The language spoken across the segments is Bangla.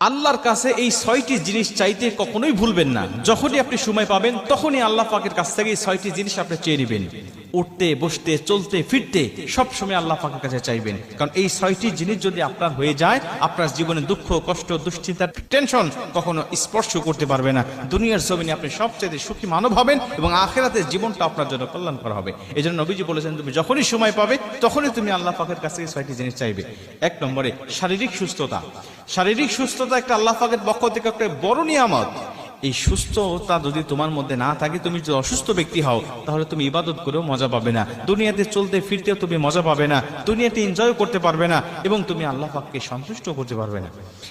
আল্লাহর কাছে এই ছয়টি জিনিস চাইতে কখনোই ভুলবেন না। যখনই আপনি সময় পাবেন, তখনই আল্লাহ পাকের কাছ থেকে এই ছয়টি জিনিস আপনি চেয়ে নেবেন। উঠতে, বসতে, চলতে, ফিরতে সব সময় আল্লাহ পাকের কাছে চাইবেন। কারণ এই ছয়টি জিনিস যদি আপনার হয়ে যায়, আপনার জীবনে দুঃখ, কষ্ট দুশ্চিন্তা টেনশন কখনো স্পর্শ করতে পারবে না। দুনিয়ার জমিনে আপনি সবচেয়ে সুখী মানব হবেন এবং আখেরাতের জীবনটা আপনার জন্য কল্যাণ করা হবে। এই জন্য নবীজি বলেছেন, তুমি যখনই সময় পাবে, তখনই তুমি আল্লাহ পাকের কাছে ছয়টি জিনিস চাইবে। এক নম্বরে, শারীরিক সুস্থতা। শারীরিক সুস্থতা একটা আল্লাহ পাকের পক্ষ থেকে একটা বড় নিয়ামত। এই সুস্থতা যদি তোমার মধ্যে না থাকে, তুমি যদি অসুস্থ ব্যক্তি হও, তাহলে তুমি ইবাদত করেও মজা পাবে না। দুনিয়াতে চলতে ফিরতেও তুমি মজা পাবে না। দুনিয়াতে এনজয় করতে পারবে না এবং তুমি আল্লাহ পাককে সন্তুষ্ট করতে পারবে না।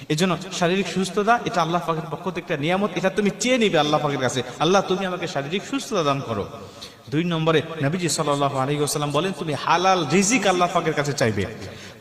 এই জন্য শারীরিক সুস্থতা, এটা আল্লাহ পাকের পক্ষ থেকে একটা নিয়ামত, এটা তুমি চেয়ে নিবে আল্লাহ পাকের কাছে। আল্লাহ, তুমি আমাকে শারীরিক সুস্থতা দান করো। দুই নম্বরে নবীজি সাল্লাহ আলী সাল্লাম বলেন, তুমি হালাল রিজিক আল্লাহ পাকের কাছে চাইবে।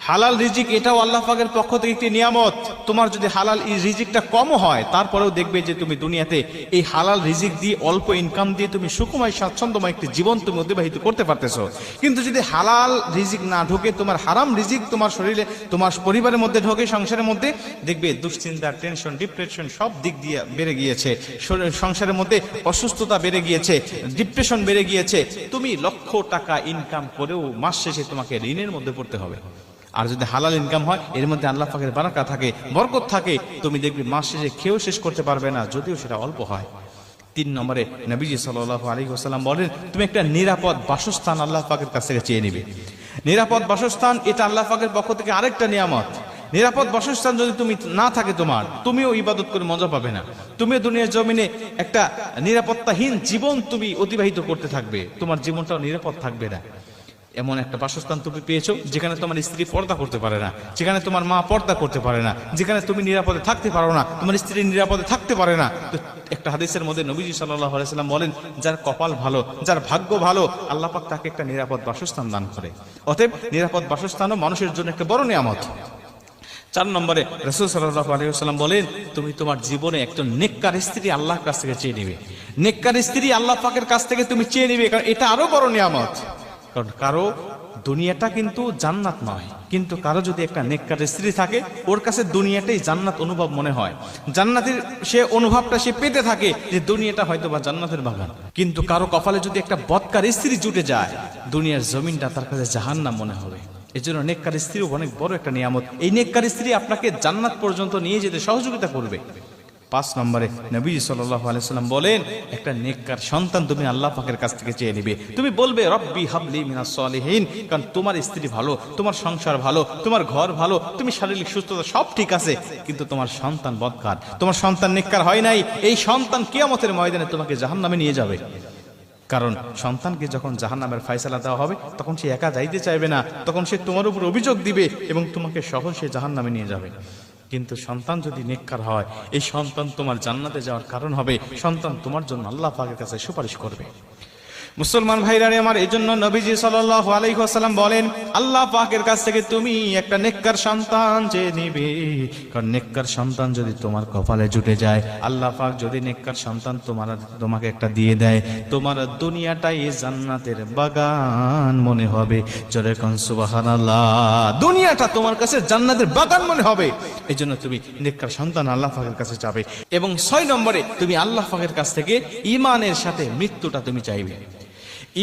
হালাল রিজিক এটাও আল্লাহ পাকের পক্ষ থেকে একটি নিয়ামত। তোমার যদি হালাল এই রিজিকটা কম হয়, তারপরেও দেখবে যে তুমি দুনিয়াতে এই হালাল রিজিক দিয়ে অল্প ইনকাম দিয়ে তুমি সুখময়, স্বাচ্ছন্দ্যময় একটি জীবন তুমি অতিবাহিত করতে পারতেছো। কিন্তু যদি হালাল রিজিক না ঢোকে, তোমার হারাম রিজিক তোমার শরীরে, তোমার পরিবারের মধ্যে ঢোকে, সংসারের মধ্যে, দেখবে দুশ্চিন্তা টেনশন ডিপ্রেশন সব দিক দিয়ে বেড়ে গিয়েছে। সংসারের মধ্যে অসুস্থতা বেড়ে গিয়েছে ডিপ্রেশন বেড়ে গিয়েছে। তুমি লক্ষ টাকা ইনকাম করেও মাস শেষে তোমাকে ঋণের মধ্যে পড়তে হবে। আর যদি হালাল ইনকাম হয়, এর মধ্যে আল্লাহ পাকের বারাকা থাকে, বরকত থাকে, তুমি দেখবে মাস শেষে খেয়েও শেষ করতে পারবে না, যদিও সেটা অল্প হয়। তিন নম্বরে নবীজি সাল আলী ওসাল্লাম বলেন, তুমি একটা নিরাপদ বাসস্থান আল্লাহ পাকের কাছ থেকে চেয়ে নিবে। নিরাপদ বাসস্থান, এটা আল্লাহ পাকের পক্ষ থেকে আরেকটা নিয়ামত। নিরাপদ বাসস্থান যদি তুমি না থাকে তোমার, তুমিও ইবাদত করে মজা পাবে না। তুমিও দুনিয়ার জমিনে একটা নিরাপত্তাহীন জীবন তুমি অতিবাহিত করতে থাকবে। তোমার জীবনটাও নিরাপদ থাকবে না। এমন একটা বাসস্থান তুমি পেয়েছ, যেখানে তোমার স্ত্রী পর্দা করতে পারে না, যেখানে তোমার মা পর্দা করতে পারে না, যেখানে তুমি নিরাপদে থাকতে পারো না, তোমার স্ত্রী নিরাপদে থাকতে পারে না। তো একটা হাদিসের মধ্যে নবীজি সাল্লাহ আলাইসাল্লাম বলেন, যার কপাল ভালো, যার ভাগ্য ভালো, আল্লাহ পাক তাকে একটা নিরাপদ বাসস্থান দান করে। অতএব নিরাপদ বাসস্থানও মানুষের জন্য একটা বড় নিয়ামত। চার নম্বরে রসুল সাল্লাহ আলহিহাল্লাম বলেন, তুমি তোমার জীবনে একজন নেককার স্ত্রী আল্লাহর কাছ থেকে চেয়ে নিবে। নেককার স্ত্রী আল্লাহ পাকের কাছ থেকে তুমি চেয়ে নিবে, কারণ এটা আরও বড় নিয়ামত। কারণ কারও দুনিয়াটা কিন্তু জান্নাত নয়, কিন্তু কারও যদি একটা নেককার স্ত্রী থাকে, ওর কাছে দুনিয়াটাই জান্নাত অনুভব মনে হয়। জান্নাতের সে অনুভবটা সে পেতে থাকে যে দুনিয়াটা হয়তো বা জান্নাতের বাগান। কিন্তু কারও কপালে যদি একটা বৎকার স্ত্রী জুটে যায়, দুনিয়ার জমিনটা তার কাছে জাহান্নাম মনে হবে। এই জন্য নেককার স্ত্রী অনেক বড় একটা নিয়ামত। এই নেককার স্ত্রী আপনাকে জান্নাত পর্যন্ত নিয়ে যেতে সহযোগিতা করবে। পাঁচ নম্বরে নবী আলাইসাল্লাম বলেন, একটা নেককার সন্তান তুমি আল্লাহ পাকের কাছ থেকে চেয়ে নিবে। তুমি বলবে, রব্বি হাবলি মিনাস সলিহীন কারণ তোমার স্ত্রী ভালো, তোমার সংসার ভালো, তোমার ঘর ভালো, তুমি শারীরিক সুস্থতা সব ঠিক আছে। কিন্তু তোমার সন্তান বদকার। তোমার সন্তান নেককার হয় নাই। এই সন্তান কিয়ামতের ময়দানে তোমাকে জাহান্নামে নিয়ে যাবে। কারণ সন্তানকে যখন জাহান নামের ফায়সালা দেওয়া হবে, তখন সে একা যাইতে চাইবে না। তখন সে তোমার উপর অভিযোগ দিবে এবং তোমাকে সহজ সে জাহান নামে নিয়ে যাবে। কিন্তু সন্তান যদি নেককার হয়, এই সন্তান তোমার জান্নাতে যাওয়ার কারণ হবে। সন্তান তোমার জন্য আল্লাহ পাকের কাছে সুপারিশ করবে। মুসলমান ভাইরারে আমার এই জন্য নবীজি সাল্লাল্লাহু আলাইহি ওয়াসাল্লাম বলেন, আল্লাহ পাকের কাছ থেকে তুমি একটা নেককার সন্তান চেয়ে নিবে। কারণ নেককার সন্তান যদি তোমার কপালে জুটে যায়, আল্লাহ পাক যদি নেককার সন্তান তোমার তোমাকে একটা দিয়ে দেয়, তোমার দুনিয়াটাই জান্নাতের বাগান মনে হবে। জোরে কোন সুবহানাল্লাহ। দুনিয়াটা তোমার কাছে জান্নাতের বাগান মনে হবে। এই জন্য তুমি নেককার সন্তান আল্লাহ পাকের কাছে চাবে এবং ছয় নম্বরে তুমি আল্লাহ পাকের কাছ থেকে ইমানের সাথে মৃত্যুটা তুমি চাইবে।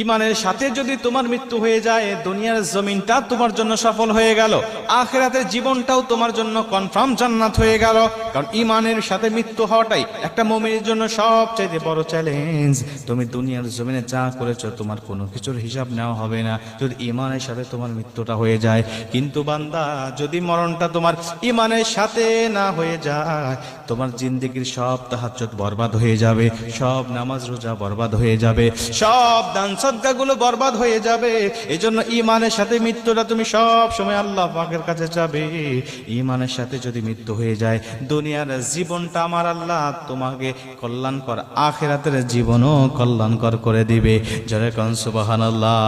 ইমানের সাথে যদি তোমার মৃত্যু হয়ে যায়, দুনিয়ার জমিনটা তোমার জন্য সফল হয়ে গেল। আখেরাতের জীবনটাও তোমার জন্য কনফার্ম জান্নাত হয়ে গেল। কারণ ইমানের সাথে মৃত্যু হওয়াটাই একটা মমিনের জন্য সবচাইতে বড় চ্যালেঞ্জ তুমি দুনিয়ার জমিনে যা করেছ, তোমার কোনো কিছুর হিসাব নেওয়া হবে না। যদি ইমানের সাথে তোমার মৃত্যুটা হয়ে যায়, কিন্তু বান্দা, যদি মরণটা তোমার ইমানের সাথে না হয়ে যায়, তোমার জিন্দিগির সব তাহাজ্জুদ বরবাদ হয়ে যাবে, সব নামাজ রোজা বরবাদ হয়ে যাবে, সব দান সদ্গাগুলো বরবাদ হয়ে যাবে। এই জন্য ইমানের সাথে মৃত্যুটা তুমি সব সময় আল্লাহ পাকের কাছে যাবে ইমানের সাথে যদি মৃত্যু হয়ে যায়, দুনিয়ার জীবনটা আমার আল্লাহ তোমাকে কল্যাণকর, আখেরাতের জীবনও কল্যাণকর করে দিবে। জরে কন সুবহানাল্লাহ।